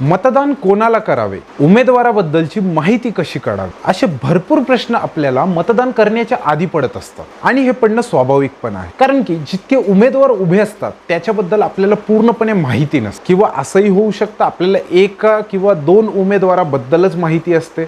मतदान कोणाला करावे? उमेदवाराबद्दलची माहिती कशी काढावी? असे भरपूर प्रश्न आपल्याला मतदान करण्याच्या आधी पडत असतात. आणि हे पडणं स्वाभाविक पण आहे. कारण की जितके उमेदवार उभे असतात त्याच्याबद्दल आपल्याला पूर्णपणे माहिती नसते. किंवा असंही होऊ शकतं आपल्याला एका किंवा दोन उमेदवाराबद्दलच माहिती असते.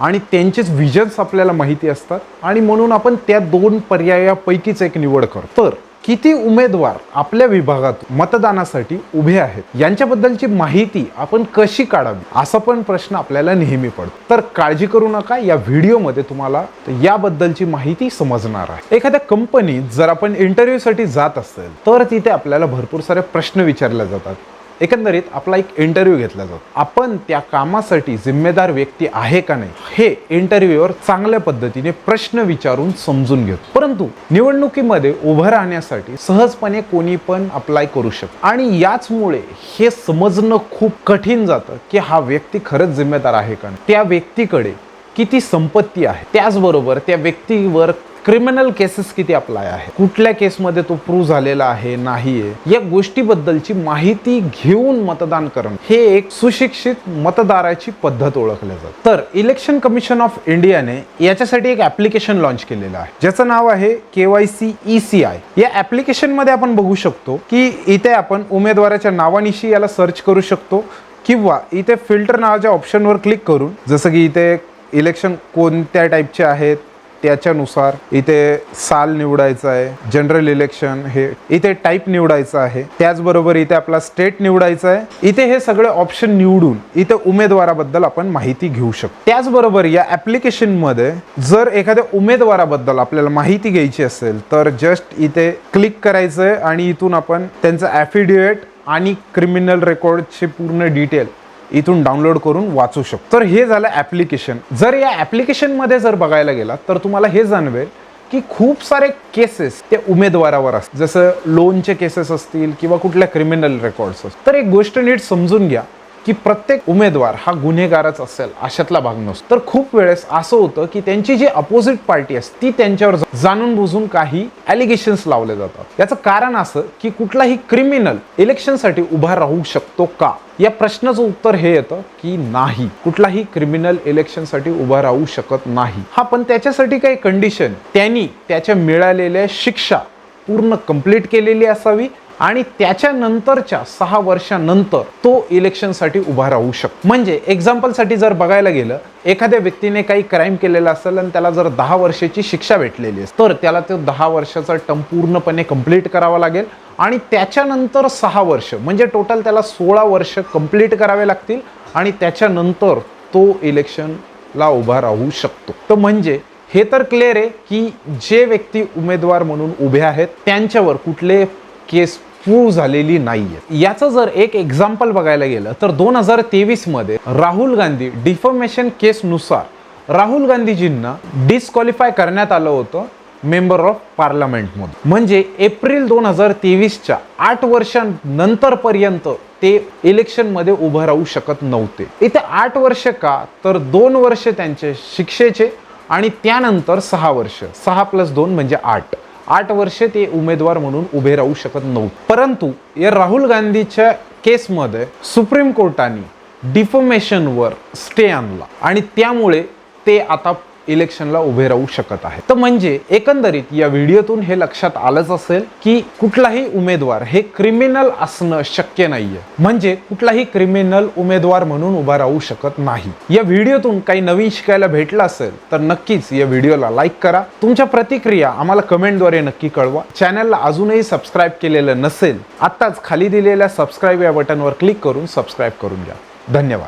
आणि त्यांचेच विजन्स आपल्याला माहिती असतात. आणि म्हणून आपण त्या दोन पर्यायापैकीच एक निवड करतो. तर किती उमेदवार आपल्या विभागात मतदानासाठी उभे आहेत? यांच्याबद्दलची माहिती आपण कशी काढावी? असा पण प्रश्न आपल्याला नेहमी पडतो. तर काळजी करू नका. या व्हिडिओमध्ये तुम्हाला याबद्दलची माहिती समजणार आहे. एखाद्या कंपनीत जर आपण इंटरव्ह्यूसाठी जात असेल तर तिथे आपल्याला भरपूर सारे प्रश्न विचारले जातात. एकंदरीत आपला एक इंटरव्ह्यू घेतला जातो. आपण त्या कामासाठी जिम्मेदार व्यक्ती आहे का नाही हे इंटरव्ह्यूवर चांगल्या पद्धतीने प्रश्न विचारून समजून घेतो. परंतु निवडणुकीमध्ये उभं राहण्यासाठी सहजपणे कोणी पण अप्लाय करू शकतो. आणि याचमुळे हे समजणं खूप कठीण जातं की हा व्यक्ती खरंच जिम्मेदार आहे का नाही. त्या व्यक्तीकडे किती संपत्ती आहे. त्याचबरोबर त्या व्यक्तीवर क्रिमिनल केसेस किती अप्लाय आहे कुठल्या केसमध्ये तो प्रूव्ह झालेला आहे नाहीये? या गोष्टीबद्दलची माहिती घेऊन मतदान करणं हे एक सुशिक्षित मतदाराची पद्धत ओळखली जाते. तर इलेक्शन कमिशन ऑफ इंडियाने याच्यासाठी एक ऍप्लिकेशन लॉन्च केलेलं आहे. ज्याचं नाव आहे K Y C E C I. या ऍप्लिकेशनमध्ये आपण बघू शकतो की इथे आपण उमेदवाराच्या नावानिशी याला सर्च करू शकतो किंवा इथे फिल्टर नावाच्या ऑप्शनवर क्लिक करून जसं की इथे इलेक्शन कोणत्या टाईपचे आहेत त्याच्यानुसार इथे साल निवडायचं आहे जनरल इलेक्शन हे इथे टाईप निवडायचं आहे. त्याचबरोबर इथे आपला स्टेट निवडायचा आहे. इथे हे सगळे ऑप्शन निवडून इथे उमेदवाराबद्दल आपण माहिती घेऊ शकतो. त्याचबरोबर या ॲप्लिकेशनमध्ये जर एखाद्या उमेदवाराबद्दल आपल्याला माहिती घ्यायची असेल तर जस्ट इथे क्लिक करायचं आहे आणि इथून आपण त्यांचं ॲफिडेविट आणि क्रिमिनल रेकॉर्डचे पूर्ण डिटेल इथून डाउनलोड करून वाचू शकतो. तर हे झालं ॲप्लिकेशन जर या ॲप्लिकेशनमध्ये जर बघायला गेला तर तुम्हाला हे जाणवेल की खूप सारे केसेस ते उमेदवारावर असतात. जसं लोनचे केसेस असतील किंवा कुठल्या क्रिमिनल रेकॉर्ड्स असतील. तर एक गोष्ट नीट समजून घ्या. की प्रत्येक उमेदवार हा गुन्हेगारच असेल अशातला भाग नसतो. तर खूप वेळेस असं होतं की त्यांची जी अपोजिट पार्टी असते ती त्यांच्यावर जाणून बुजून काही ॲलिगेशन्स लावले जातात. याचं कारण असं की कुठलाही क्रिमिनल इलेक्शनसाठी उभा राहू शकतो का? या प्रश्नाचं उत्तर हे येतं की नाही. कुठलाही क्रिमिनल इलेक्शनसाठी उभा राहू शकत नाही. हा पण त्याच्यासाठी काही कंडिशन त्यांनी त्याच्या मिळालेल्या शिक्षा पूर्ण कंप्लीट केलेली असावी आणि त्याच्यानंतरच्या सहा वर्षानंतर तो इलेक्शनसाठी उभा राहू शकतो. म्हणजे एक्झाम्पलसाठी जर बघायला गेलं एखाद्या व्यक्तीने काही क्राईम केलेला असेल आणि त्याला जर दहा वर्षाची शिक्षा भेटलेली असेल तर त्याला तो दहा वर्षाचा टर्म पूर्णपणे कंप्लीट करावा लागेल. आणि त्याच्यानंतर सहा वर्ष म्हणजे टोटल त्याला सोळा वर्ष कंप्लीट करावे लागतील आणि त्याच्यानंतर तो इलेक्शनला उभा राहू शकतो. तर म्हणजे हे तर क्लिअर आहे की जे व्यक्ती उमेदवार म्हणून उभे आहेत त्यांच्यावर कुठले केस प्रूव्ह झालेली नाहीये. याचं जर एक एक्झाम्पल बघायला गेलं तर दोन हजार तेवीसमध्ये राहुल गांधी डिफॉर्मेशन केसनुसार राहुल गांधीजींना डिस्क्वालिफाय करण्यात आलं होतं मेंबर ऑफ पार्लमेंटमधून म्हणजे एप्रिल दोन हजार तेवीसच्या आठ वर्षांनंतरपर्यंत ते इलेक्शनमध्ये उभं राहू शकत नव्हते. इथे आठ वर्ष का? तर दोन वर्ष त्यांचे शिक्षेचे आणि त्यानंतर सहा वर्ष. सहा प्लस दोन म्हणजे आठ. आठ वर्षे ते उमेदवार म्हणून उभे राहू शकत नव्हते. परंतु या राहुल गांधीच्या केसमध्ये सुप्रीम कोर्टाने डिफॉर्मेशनवर स्टे आणला. आणि त्यामुळे ते आता इलेक्शनला उभे राहू शकत आहे तर म्हणजे एकंदरीत या व्हिडिओतून हे लक्षात आलंच असेल की कुठलाही उमेदवार हे क्रिमिनल असणं शक्य नाहीये. म्हणजे कुठलाही क्रिमिनल उमेदवार म्हणून उभा राहू शकत नाही. या व्हिडिओतून काही नवीन शिकायला भेटलं असेल तर नक्कीच या व्हिडिओला लाईक करा. तुमच्या प्रतिक्रिया आम्हाला कमेंटद्वारे नक्की कळवा. चॅनलला अजूनही सबस्क्राईब केलेलं नसेल आत्ताच खाली दिलेल्या सबस्क्राईब या बटनवर क्लिक करून सबस्क्राईब करून घ्या. धन्यवाद.